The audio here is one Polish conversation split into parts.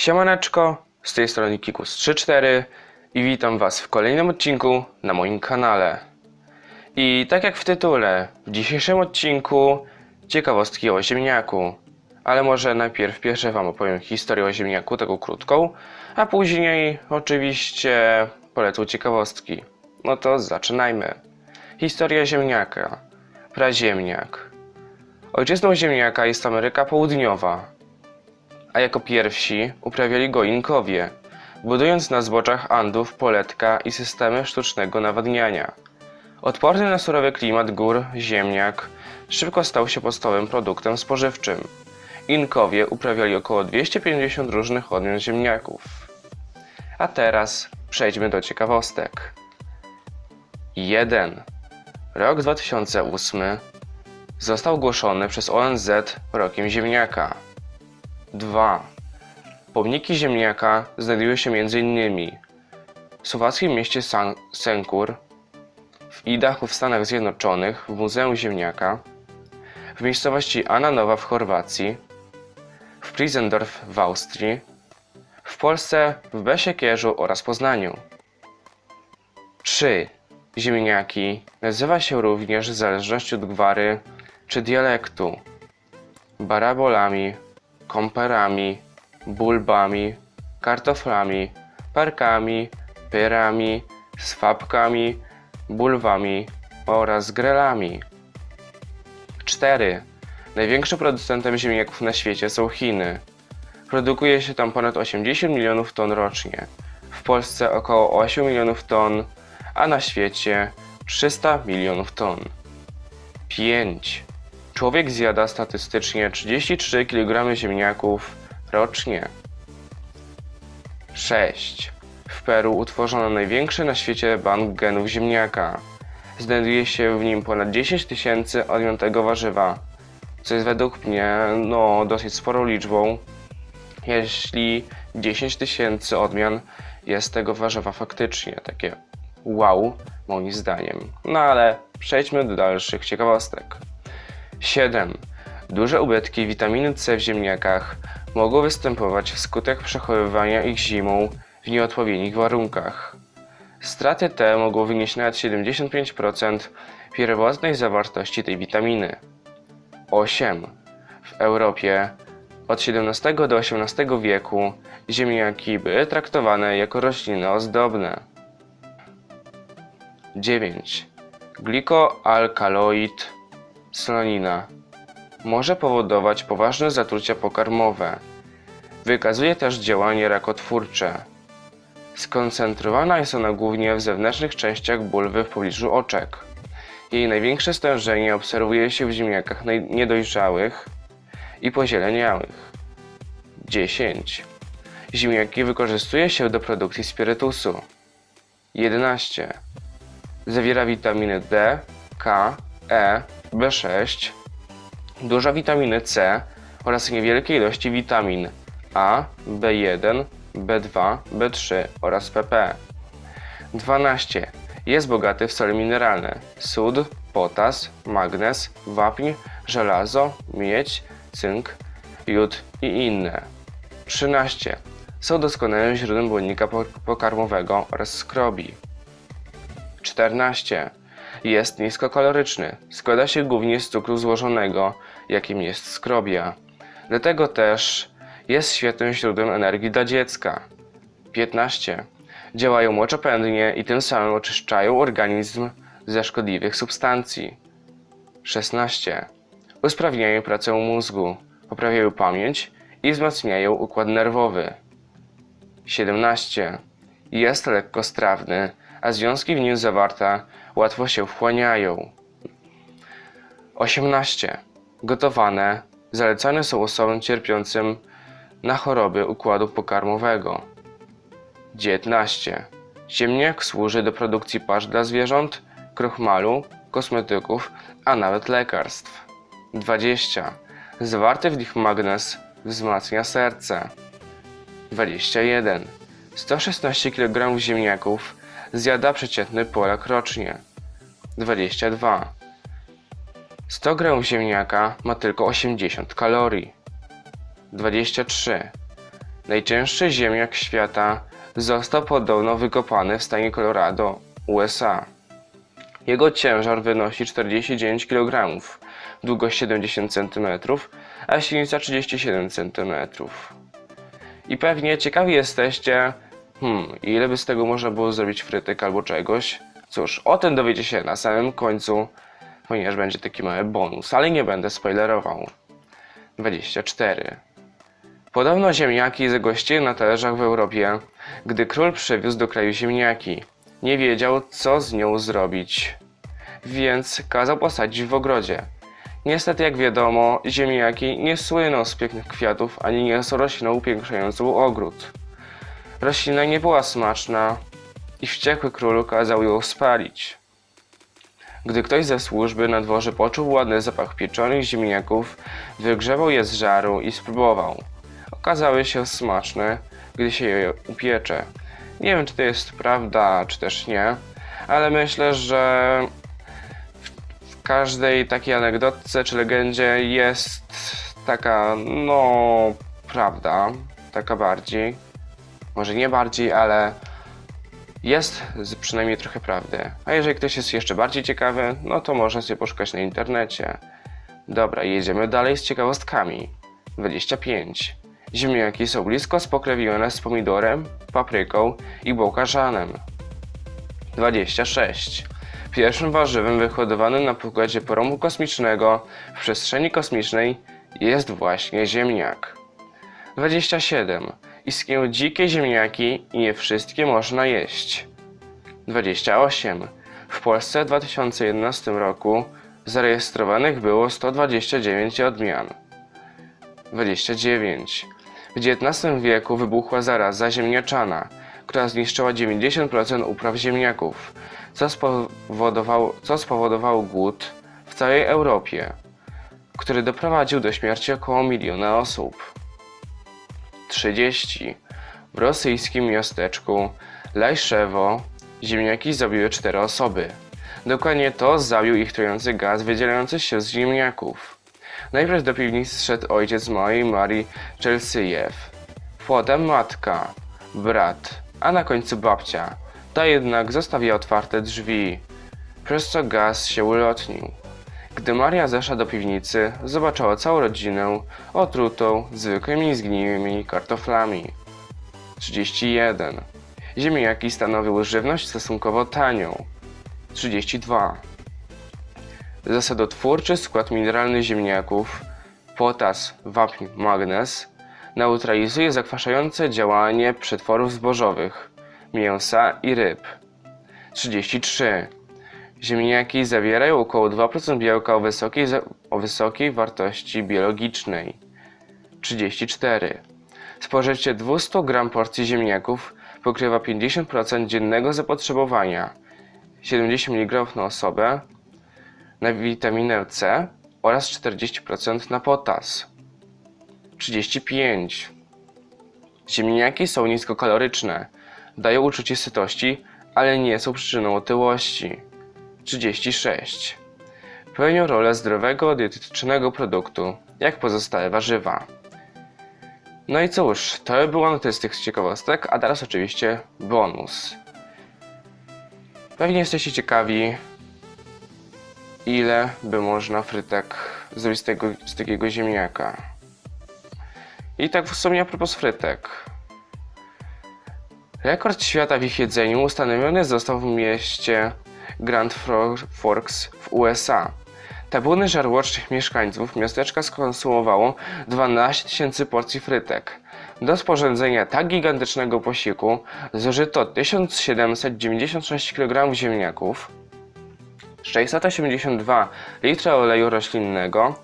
Siemaneczko, z tej strony Kikus34 i witam Was w kolejnym odcinku na moim kanale. I tak jak w tytule, w dzisiejszym odcinku ciekawostki o ziemniaku. Ale może najpierw pierwsze Wam opowiem historię o ziemniaku, taką krótką, a później oczywiście polecą ciekawostki. No to zaczynajmy. Historia ziemniaka. Praziemniak. Ojczyzną ziemniaka jest Ameryka Południowa, a jako pierwsi uprawiali go Inkowie, budując na zboczach Andów poletka i systemy sztucznego nawadniania. Odporny na surowy klimat gór, ziemniak szybko stał się podstawowym produktem spożywczym. Inkowie uprawiali około 250 różnych odmian ziemniaków. A teraz przejdźmy do ciekawostek. 1. Rok 2008 został ogłoszony przez ONZ rokiem ziemniaka. 2. Pomniki ziemniaka znajdują się m.in. w słowackim mieście San- Senkur, w Idahu w Stanach Zjednoczonych w Muzeum Ziemniaka, w miejscowości Ananowa w Chorwacji, w Prizendorf w Austrii, w Polsce w Besiekierzu oraz Poznaniu. 3. Ziemniaki nazywa się również w zależności od gwary czy dialektu barabolami, komperami, bulbami, kartoflami, parkami, pyrami, swapkami, bulwami oraz grelami. 4. Największym producentem ziemniaków na świecie są Chiny. Produkuje się tam ponad 80 milionów ton rocznie. W Polsce około 8 milionów ton, a na świecie 300 milionów ton. 5. Człowiek zjada statystycznie 33 kg ziemniaków rocznie. 6. W Peru utworzono największy na świecie bank genów ziemniaka. Znajduje się w nim ponad 10 tysięcy odmian tego warzywa, co jest według mnie no, dosyć sporą liczbą, jeśli 10 tysięcy odmian jest tego warzywa faktycznie takie wow, moim zdaniem. No ale przejdźmy do dalszych ciekawostek. 7. Duże ubytki witaminy C w ziemniakach mogą występować wskutek przechowywania ich zimą w nieodpowiednich warunkach. Straty te mogą wynieść nawet 75% pierwotnej zawartości tej witaminy. 8. W Europie od XVII do XVIII wieku ziemniaki były traktowane jako rośliny ozdobne. 9. Glikoalkaloid solanina może powodować poważne zatrucia pokarmowe. Wykazuje też działanie rakotwórcze. Skoncentrowana jest ona głównie w zewnętrznych częściach bulwy w pobliżu oczek. Jej największe stężenie obserwuje się w ziemniakach niedojrzałych i pozieleniałych. 10. Ziemniaki wykorzystuje się do produkcji spirytusu. 11. Zawiera witaminy D, K, E, B6, dużo witaminy C oraz niewielkie ilości witamin A, B1, B2, B3 oraz PP. 12. Jest bogaty w sole mineralne: sód, potas, magnez, wapń, żelazo, miedź, cynk, jód i inne. 13. Są doskonałym źródłem błonnika po- pokarmowego oraz skrobi. 14. Jest niskokaloryczny. Składa się głównie z cukru złożonego, jakim jest skrobia. Dlatego też jest świetnym źródłem energii dla dziecka. 15. Działają moczopędnie i tym samym oczyszczają organizm ze szkodliwych substancji. 16. Usprawniają pracę mózgu, poprawiają pamięć i wzmacniają układ nerwowy. 17. Jest lekkostrawny, a związki w nim zawarte łatwo się wchłaniają. 18. Gotowane zalecane są osobom cierpiącym na choroby układu pokarmowego. 19. Ziemniak służy do produkcji pasz dla zwierząt, krochmalu, kosmetyków, a nawet lekarstw. 20. Zawarty w nich magnez wzmacnia serce. 21. 116 kg ziemniaków zjada przeciętny Polak rocznie. 22. 100 g ziemniaka ma tylko 80 kalorii. 23. Najcięższy ziemniak świata został podobno wykopany w stanie Colorado, USA. Jego ciężar wynosi 49 kg, długość 70 cm, a średnica 37 cm. I pewnie ciekawi jesteście, hmm, ile by z tego można było zrobić frytek albo czegoś? Cóż, o tym dowiecie się na samym końcu, ponieważ będzie taki mały bonus, ale nie będę spoilerował. 24. Podobno ziemniaki zagościły na talerzach w Europie, gdy król przywiózł do kraju ziemniaki. Nie wiedział, co z nią zrobić, więc kazał posadzić w ogrodzie. Niestety, jak wiadomo, ziemniaki nie słyną z pięknych kwiatów, ani nie są rośliną upiększającą ogród. Roślina nie była smaczna i wściekły król kazał ją spalić. Gdy ktoś ze służby na dworze poczuł ładny zapach pieczonych ziemniaków, wygrzewał je z żaru i spróbował. Okazały się smaczne, gdy się je upiecze. Nie wiem, czy to jest prawda, czy też nie, ale myślę, że w każdej takiej anegdotce czy legendzie jest taka, no, prawda, taka bardziej. Może nie bardziej, ale jest przynajmniej trochę prawdy. A jeżeli ktoś jest jeszcze bardziej ciekawy, no to można sobie poszukać na internecie. Dobra, jedziemy dalej z ciekawostkami. 25. Ziemniaki są blisko spokrewnione z pomidorem, papryką i bołkarzanem. 26. Pierwszym warzywem wyhodowanym na pokładzie poromu kosmicznego w przestrzeni kosmicznej jest właśnie ziemniak. 27. Istnieją dzikie ziemniaki i nie wszystkie można jeść. 28. W Polsce w 2011 roku zarejestrowanych było 129 odmian. 29. W XIX wieku wybuchła zaraza ziemniaczana, która zniszczyła 90% upraw ziemniaków, co spowodowało, co spowodowało głód w całej Europie, który doprowadził do śmierci około miliona osób. 30. W rosyjskim miasteczku Lajszewo ziemniaki zabiły cztery osoby. Dokładnie to zabił ich trujący gaz wydzielający się z ziemniaków. Najpierw do piwnicy szedł ojciec mojej Marii Czelsyjew, potem matka, brat, a na końcu babcia. Ta jednak zostawiła otwarte drzwi, przez co gaz się ulotnił. Gdy Maria zeszła do piwnicy, zobaczyła całą rodzinę otrutą zwykłymi zgniłymi kartoflami. 31. Ziemniaki stanowiły żywność stosunkowo tanią. 32. Zasadotwórczy skład mineralny ziemniaków, potas, wapń, magnez, neutralizuje zakwaszające działanie przetworów zbożowych, mięsa i ryb. 33. Ziemniaki zawierają około 2% białka o wysokiej, o wysokiej wartości biologicznej. 34. Spożycie 200 gram porcji ziemniaków pokrywa 50% dziennego zapotrzebowania, 70 mg na osobę, na witaminę C oraz 40% na potas. 35. Ziemniaki są niskokaloryczne, dają uczucie sytości, ale nie są przyczyną otyłości. 36. Pełnią rolę zdrowego, dietetycznego produktu, jak pozostałe warzywa. No i cóż, to było na z tych ciekawostek, a teraz oczywiście bonus. Pewnie jesteście ciekawi, ile by można frytek zrobić z, tego, z takiego ziemniaka. I tak w sumie a propos frytek. Rekord świata w ich jedzeniu ustanowiony został w mieście Grand Forks w USA. Tabuny żarłocznych mieszkańców miasteczka skonsumowało 12 tysięcy porcji frytek. Do sporządzenia tak gigantycznego posiłku zużyto 1796 kg ziemniaków, 682 litry oleju roślinnego,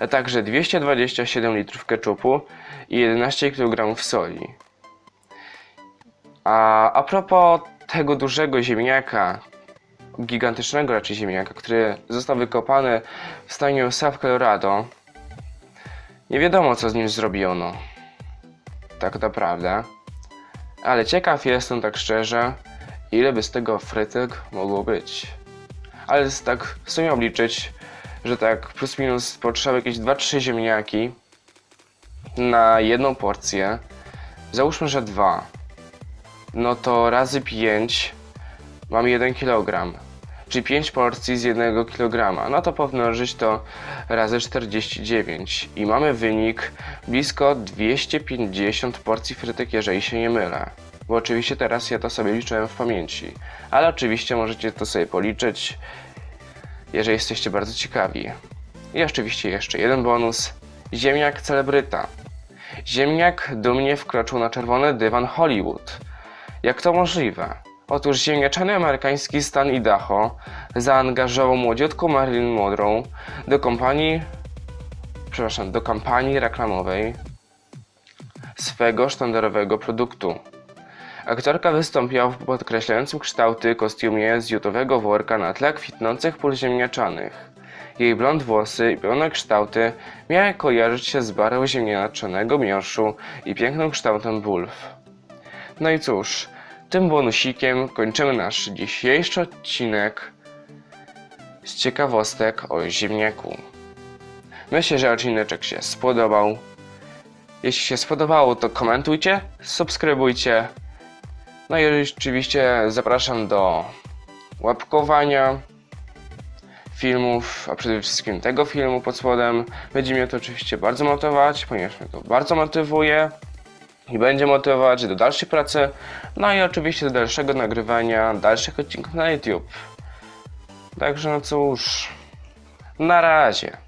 a także 227 litrów keczupu i 11 kg soli. A, a propos tego dużego ziemniaka, gigantycznego raczej ziemniaka, który został wykopany w stanie w Colorado, nie wiadomo co z nim zrobiono. Tak naprawdę. Ale ciekaw jestem tak szczerze, ile by z tego frytek mogło być. Ale tak w sumie obliczyć, że tak plus minus potrzeba jakieś 2-3 ziemniaki na jedną porcję, Załóżmy, że 2. No to razy 5 mam 1 kg. Czyli 5 porcji z 1 kg. No to pomnożyć to razy 49. I mamy wynik blisko 250 porcji frytek, jeżeli się nie mylę. Bo oczywiście teraz ja to sobie liczyłem w pamięci. Ale oczywiście możecie to sobie policzyć, jeżeli jesteście bardzo ciekawi. I oczywiście jeszcze jeden bonus. Ziemniak celebryta. Ziemniak dumnie wkroczył na czerwony dywan Hollywood. Jak to możliwe? Otóż ziemniaczany amerykański stan Idaho zaangażował młodziutką Marilyn Monroe do przepraszam, do kampanii reklamowej swego sztandarowego produktu. Aktorka wystąpiła w podkreślającym kształty kostiumie z jutowego worka na tle kwitnących pól ziemniaczanych. Jej blond włosy i pełne kształty miały kojarzyć się z barwą ziemniaczanego miąższu i pięknym kształtem bulw. No i cóż, tym bonusikiem kończymy nasz dzisiejszy odcinek z ciekawostek o ziemniaku. Myślę, że odcineczek się spodobał. Jeśli się spodobało, to komentujcie, subskrybujcie. No i oczywiście zapraszam do łapkowania filmów, a przede wszystkim tego filmu pod spodem. Będzie mnie to oczywiście bardzo motywować, ponieważ mnie to bardzo motywuje i będzie motywować do dalszej pracy, no i oczywiście do dalszego nagrywania dalszych odcinków na YouTube. Także no cóż, na razie.